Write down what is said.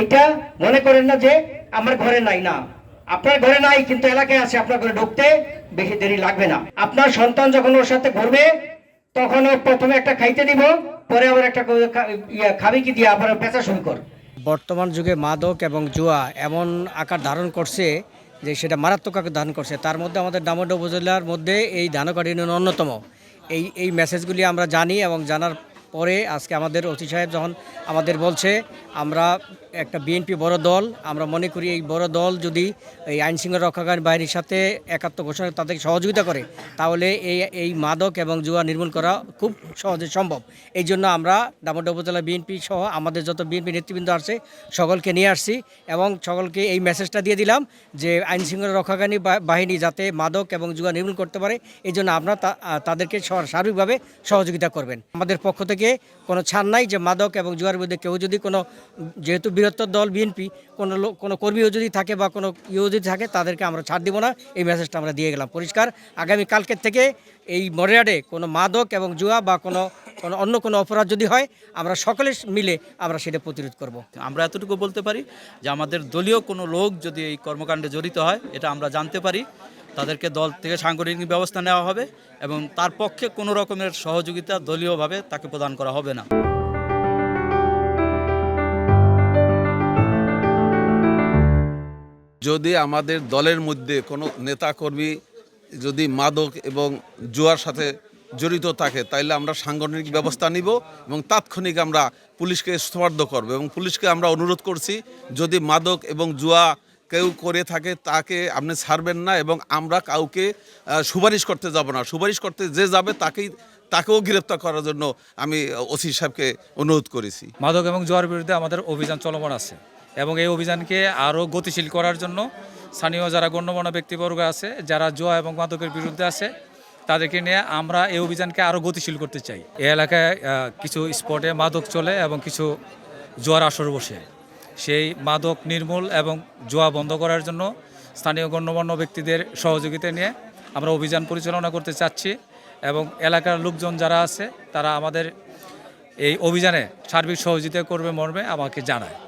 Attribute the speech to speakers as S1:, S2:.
S1: এটা মনে করেন না যে আমার ঘরে নাই না। আপনার ঘরে নাই, কিন্তু এলাকায় আছে, আপনার ঘরে ঢুকতে বেশি দেরি লাগবে না। আপনার সন্তান যখন ওর সাথে ঘুরবে, তখন ও প্রথমে একটা খাইতে দিব পরে আবার একটা করে খাবি কি দিয়ে, আবার পেঁচা শুরু কর।
S2: বর্তমান যুগে মাদক এবং জুয়া এমন আকার ধারণ করছে যে সেটা মারাত্মক আকার ধারণ করছে। তার মধ্যে আমাদের দামোদর উপজেলার মধ্যে এই ধানকাটি ইউনিয়ন অন্যতম। এই এই মেসেজগুলি আমরা জানি এবং জানার পরে আজকে আমাদের ওসি সাহেব যখন আমাদের বলছে, আমরা একটা বিএনপি বড় দল, আমরা মনে করি এই বড় দল যদি এই আইন শৃঙ্খলা রক্ষাকারী বাহিনীর সাথে একাত্ম ঘোষণা তাদেরকে সহযোগিতা করে, তাহলে এই এই মাদক এবং জুয়া নির্মূল করা খুব সহজে সম্ভব। এই জন্য আমরা দামোদর উপজেলা বিএনপি সহ আমাদের যত বিএনপি নেতৃবৃন্দ আছে, সকলকে নিয়ে আসছি এবং সকলকে এই মেসেজটা দিয়ে দিলাম যে আইন শৃঙ্খলা রক্ষাকারী বাহিনী যাতে মাদক এবং জুয়া নির্মূল করতে পারে, এই জন্য আপনারা তা- তাদেরকে সার্বিকভাবে সহযোগিতা করবেন। আমাদের পক্ষ থেকে কোনো ছাড় নাই যে মাদক এবং জুয়ার বিরুদ্ধে কেউ যদি কোনো, যেহেতু বৃহত্তর দল বিএনপি, কোনো লোক কোনো কর্মীও যদি থাকে বা কোনো ইয়েও যদি থাকে, তাদেরকে আমরা ছাড় দিব না। এই মেসেজটা আমরা দিয়ে গেলাম। পরিষ্কার। আগামী কালকের থেকে এই মরিয়াডে কোনো মাদক এবং জুয়া বা কোনো কোনো অন্য কোনো অপরাধ যদি হয়, আমরা সকলে মিলে আমরা সেটা প্রতিরোধ করব।
S3: আমরা এতটুকু বলতে পারি যে আমাদের দলীয় কোনো লোক যদি এই কর্মকাণ্ডে জড়িত হয়, এটা আমরা জানতে পারি। তাদেরকে দল থেকে সাংগঠনিক ব্যবস্থা নেওয়া হবে এবং তার পক্ষে কোনো রকমের সহযোগিতা দলীয়ভাবে তাকে প্রদান করা হবে না।
S4: যদি আমাদের দলের মধ্যে কোনো নেতাকর্মী যদি মাদক এবং জুয়ার সাথে জড়িত থাকে, তাইলে আমরা সাংগঠনিক ব্যবস্থা নিব এবং তাৎক্ষণিক আমরা পুলিশকে স্থবার্দ করব এবং পুলিশকে আমরা অনুরোধ করছি, যদি মাদক এবং জুয়া কেউ করে থাকে তাকে আপনি ছাড়বেন না এবং আমরা কাউকে সুপারিশ করতে যাব না। সুপারিশ করতে যে যাবে তাকেই, তাকেও গ্রেপ্তার করার জন্য আমি ওসি সাহেবকে অনুরোধ করেছি।
S5: মাদক এবং জোয়ার বিরুদ্ধে আমাদের অভিযান চলমান আছে এবং এই অভিযানকে আরও গতিশীল করার জন্য স্থানীয় যারা গণ্যমান্য ব্যক্তিবর্গ আছে, যারা জোয়া এবং মাদকের বিরুদ্ধে আছে, তাদেরকে নিয়ে আমরা এই অভিযানকে আরও গতিশীল করতে চাই। এই এলাকায় কিছু স্পটে মাদক চলে এবং কিছু জোয়ার আসর বসে। সেই মাদক নির্মূল এবং জোয়া বন্ধ করার জন্য স্থানীয় গণ্যমান্য ব্যক্তিদের সহযোগিতা নিয়ে আমরা অভিযান পরিচালনা করতে চাচ্ছি এবং এলাকার লোকজন যারা আছে, তারা আমাদের এই অভিযানে সার্বিক সহযোগিতা করবে, মর্মে আমাকে জানায়।